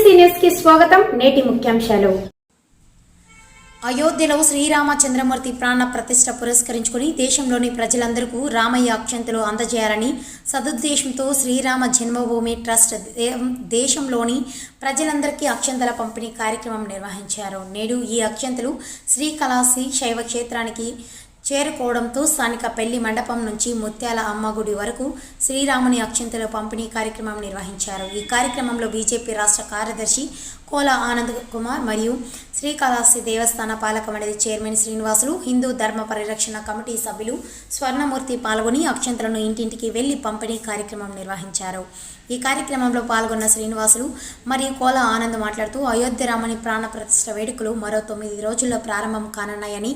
స్వాగతం నేటి ముఖ్యాంశాలు. అయోధ్యలో శ్రీరామచంద్రమూర్తి ప్రాణ ప్రతిష్ట పురస్కరించుకుని దేశంలోని ప్రజలందరికీ రామయ్య అక్షంతలు అందజేయాలని సదుద్దేశంతో శ్రీరామ జన్మభూమి ట్రస్ట్ దే- దేశంలోని ప్రజలందరికీ అక్షంతల పంపిణీ కార్యక్రమం నిర్వహించారు. నేడు ఈ అక్షంతలు శ్రీకళాసి శైవ క్షేత్రానికి చేరుకోవడంతో స్థానిక పెళ్ళి మండపం నుంచి ముత్యాల అమ్మ గుడి వరకు శ్రీరాముని అక్షంతల పంపిణీ కార్యక్రమం నిర్వహించారు. ఈ కార్యక్రమంలో బీజేపీ రాష్ట్ర కార్యదర్శి కోల ఆనంద్ కుమార్ మరియు శ్రీకాళహస్తి దేవస్థాన పాలక మండలి చైర్మన్ శ్రీనివాసులు హిందూ ధర్మ పరిరక్షణ కమిటీ సభ్యులు స్వర్ణమూర్తి పాల్గొని అక్షంతలను ఇంటింటికి వెళ్ళి పంపిణీ కార్యక్రమం నిర్వహించారు. ఈ కార్యక్రమంలో పాల్గొన్న శ్రీనివాసులు మరియు కోల ఆనంద్ మాట్లాడుతూ అయోధ్య రామని ప్రాణ ప్రతిష్ట వేడుకలు మరో తొమ్మిది రోజుల్లో ప్రారంభం కానున్నాయని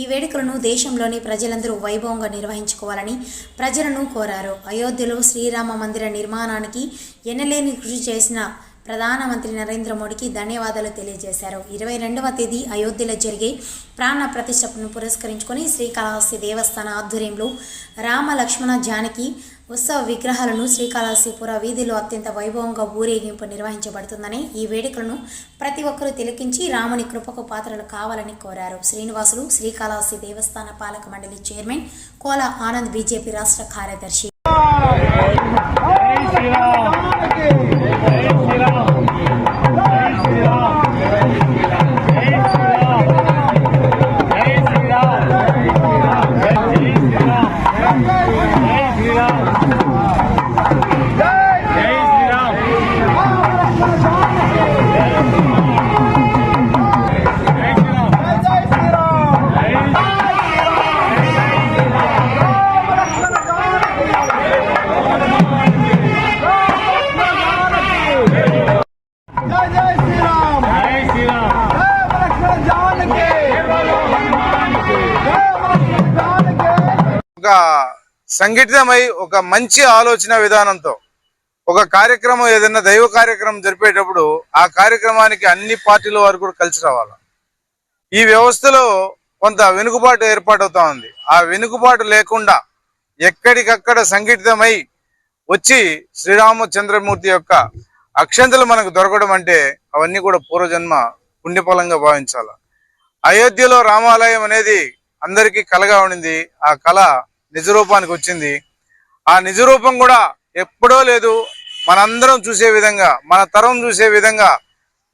ఈ వేడుకలను దేశంలోని ప్రజలందరూ వైభవంగా నిర్వహించుకోవాలని ప్రజలను కోరారు. అయోధ్యలో శ్రీరామ మందిర నిర్మాణానికి ఎనలేని కృషి చేసిన ప్రధానమంత్రి నరేంద్ర మోడీకి ధన్యవాదాలు తెలియజేశారు. ఇరవై రెండవ తేదీ అయోధ్యలో జరిగే ప్రాణ ప్రతిష్టను పురస్కరించుకొని శ్రీకాళహస్తి దేవస్థాన ఆధ్వర్యంలో రామ లక్ష్మణ జానకి ఉత్సవ విగ్రహాలను శ్రీకాళహస్తిపుర వీధిలో అత్యంత వైభవంగా ఊరేగింపు నిర్వహించబడుతుందని ఈ వేడుకలను ప్రతి ఒక్కరూ తిలకించి రాముని కృపకు పాత్రలు కావాలని కోరారు. శ్రీనివాసులు శ్రీకాళహస్తి దేవస్థాన పాలక మండలి చైర్మన్ కోలా ఆనంద్ బీజేపీ రాష్ట్ర కార్యదర్శి. 감사합니다. ఒక సంఘటితమై ఒక మంచి ఆలోచన విధానంతో ఒక కార్యక్రమం ఏదైనా దైవ కార్యక్రమం జరిపేటప్పుడు ఆ కార్యక్రమానికి అన్ని పార్టీల వారు కూడా కలిసి రావాలి? ఈ వ్యవస్థలో కొంత వెనుకబాటు ఏర్పాటవుతా ఉంది. ఆ వెనుకబాటు లేకుండా ఎక్కడికక్కడ సంఘటితమై వచ్చి శ్రీరామచంద్రమూర్తి యొక్క అక్షంతలు మనకు దొరకడం అంటే అవన్నీ కూడా పూర్వజన్మ పుణ్యఫలంగా భావించాలి? అయోధ్యలో రామాలయం అనేది అందరికీ కలగా ఉండింది. ఆ కళ నిజరూపానికి వచ్చింది. ఆ నిజరూపం కూడా ఎప్పుడో లేదు మనందరం చూసే విధంగా మన తరం చూసే విధంగా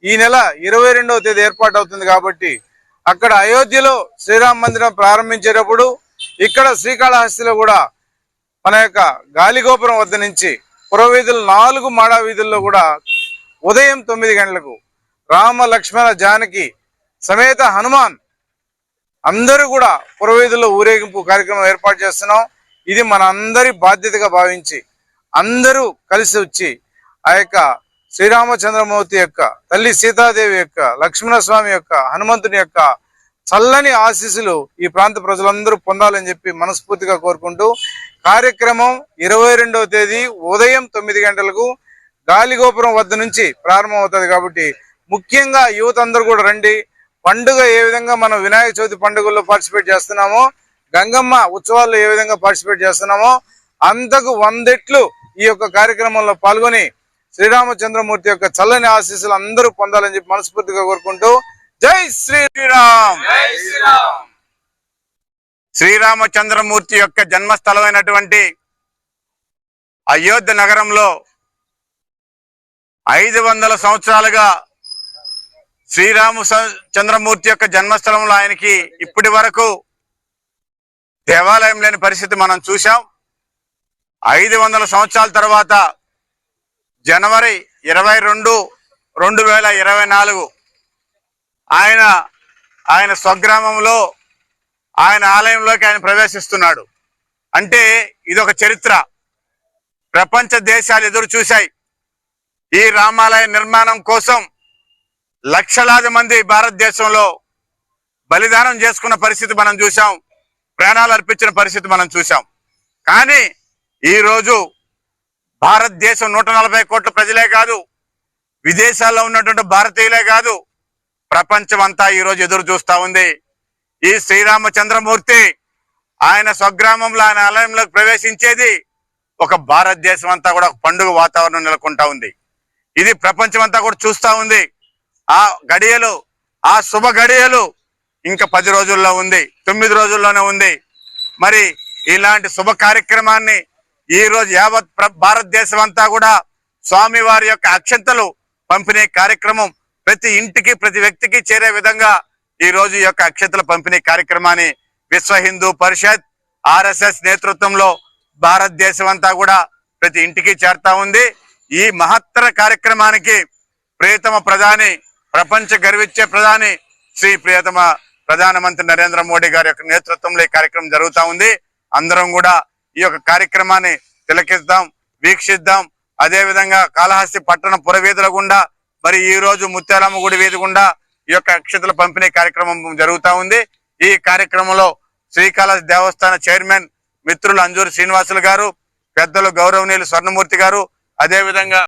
ఈ నెల ఇరవై రెండవ తేదీ ఏర్పాటు అవుతుంది కాబట్టి అక్కడ అయోధ్యలో శ్రీరామ మందిరం ప్రారంభించేటప్పుడు ఇక్కడ శ్రీకాళహస్తిలో కూడా మన యొక్క గాలిగోపురం వద్ద నుంచి పురవీధులు నాలుగు మాడా వీధుల్లో కూడా ఉదయం తొమ్మిది గంటలకు రామ లక్ష్మణ జానకి సమేత హనుమాన్ అందరూ కూడా పురవేదుల్లో ఊరేగింపు కార్యక్రమం ఏర్పాటు చేస్తున్నాం. ఇది మన అందరి బాధ్యతగా భావించి అందరూ కలిసి వచ్చి ఆ యొక్క శ్రీరామచంద్రమూర్తి యొక్క తల్లి సీతాదేవి యొక్క లక్ష్మణ స్వామి యొక్క హనుమంతుని యొక్క చల్లని ఆశీస్సులు ఈ ప్రాంత ప్రజలందరూ పొందాలని చెప్పి మనస్ఫూర్తిగా కోరుకుంటూ కార్యక్రమం ఇరవై రెండవ తేదీ ఉదయం తొమ్మిది గంటలకు గాలిగోపురం వద్ద నుంచి ప్రారంభం అవుతుంది కాబట్టి ముఖ్యంగా యువత అందరూ కూడా రండి. పండుగ ఏ విధంగా మనం వినాయక చవితి పండుగల్లో పార్టిసిపేట్ చేస్తున్నామో గంగమ్మ ఉత్సవాల్లో ఏ విధంగా పార్టిసిపేట్ చేస్తున్నామో అంతకు వందెట్లు ఈ యొక్క కార్యక్రమంలో పాల్గొని శ్రీరామచంద్రమూర్తి యొక్క చల్లని ఆశీస్సులు అందరూ పొందాలని చెప్పి మనస్ఫూర్తిగా కోరుకుంటూ జై శ్రీరామ్. శ్రీరామచంద్రమూర్తి యొక్క జన్మస్థలమైనటువంటి అయోధ్య నగరంలో ఐదు వందల సంవత్సరాలుగా శ్రీరాము స- చంద్రమూర్తి యొక్క జన్మస్థలంలో ఆయనకి ఇప్పటి వరకు దేవాలయం లేని పరిస్థితి మనం చూశాం. ఐదు వందల సంవత్సరాల తర్వాత జనవరి ఇరవై రెండు రెండు వేల ఇరవై నాలుగు ఆయన ఆయన స్వగ్రామంలో ఆయన ఆలయంలోకి ఆయన ప్రవేశిస్తున్నాడు. అంటే ఇదొక చరిత్ర. ప్రపంచ దేశాలు ఎదురు చూశాయి. ఈ రామాలయ నిర్మాణం కోసం లక్షలాది మంది భారతదేశంలో బలిదానం చేసుకున్న పరిస్థితి మనం చూసాం ప్రాణాలు అర్పించిన పరిస్థితి మనం చూసాం కానీ ఈరోజు భారతదేశం నూట నలభై కోట్ల ప్రజలే కాదు విదేశాల్లో ఉన్నటువంటి భారతీయులే కాదు ప్రపంచం అంతా ఈరోజు ఎదురు చూస్తూ ఉంది. ఈ శ్రీరామచంద్రమూర్తి ఆయన స్వగ్రామంలో ఆయన ఆలయంలోకి ప్రవేశించేది ఒక భారతదేశం అంతా కూడా ఒక పండుగ వాతావరణం నెలకొంటా ఉంది. ఇది ప్రపంచం అంతా కూడా చూస్తూ ఉంది. ఆ గడియలు ఆ శుభ గడియలు ఇంకా పది రోజుల్లో ఉంది తొమ్మిది రోజుల్లోనే ఉంది. మరి ఇలాంటి శుభ కార్యక్రమాన్ని ఈ రోజు యావత్ భారతదేశం అంతా కూడా స్వామి వారి యొక్క అక్షంతలు పంపిణీ కార్యక్రమం ప్రతి ఇంటికి ప్రతి వ్యక్తికి చేరే విధంగా ఈ రోజు ఈ యొక్క అక్షతల పంపిణీ కార్యక్రమాన్ని విశ్వ హిందూ పరిషత్ ఆర్ఎస్ఎస్ నేతృత్వంలో భారతదేశం అంతా కూడా ప్రతి ఇంటికి చేరుతా ఉంది. ఈ మహత్తర కార్యక్రమానికి ప్రియతమ ప్రధాని ప్రపంచ గర్వించే ప్రధాని శ్రీ ప్రియతమ ప్రధానమంత్రి నరేంద్ర మోడీ గారి యొక్క నేతృత్వంలో ఈ కార్యక్రమం జరుగుతా ఉంది. అందరం కూడా ఈ యొక్క కార్యక్రమాన్ని తిలకిద్దాం వీక్షిద్దాం. అదే విధంగా కాళహస్తి పట్టణ పురవీధుల గుండా మరి ఈ రోజు ముత్యాలమ్మ గుడి వీధి గుండా ఈ యొక్క అక్షతల పంపిణీ కార్యక్రమం జరుగుతా ఉంది. ఈ కార్యక్రమంలో శ్రీకాళహస్తి దేవస్థాన చైర్మన్ మిత్రులు అంజూరు శ్రీనివాసులు గారు పెద్దలు గౌరవనీయులు స్వర్ణమూర్తి గారు అదే విధంగా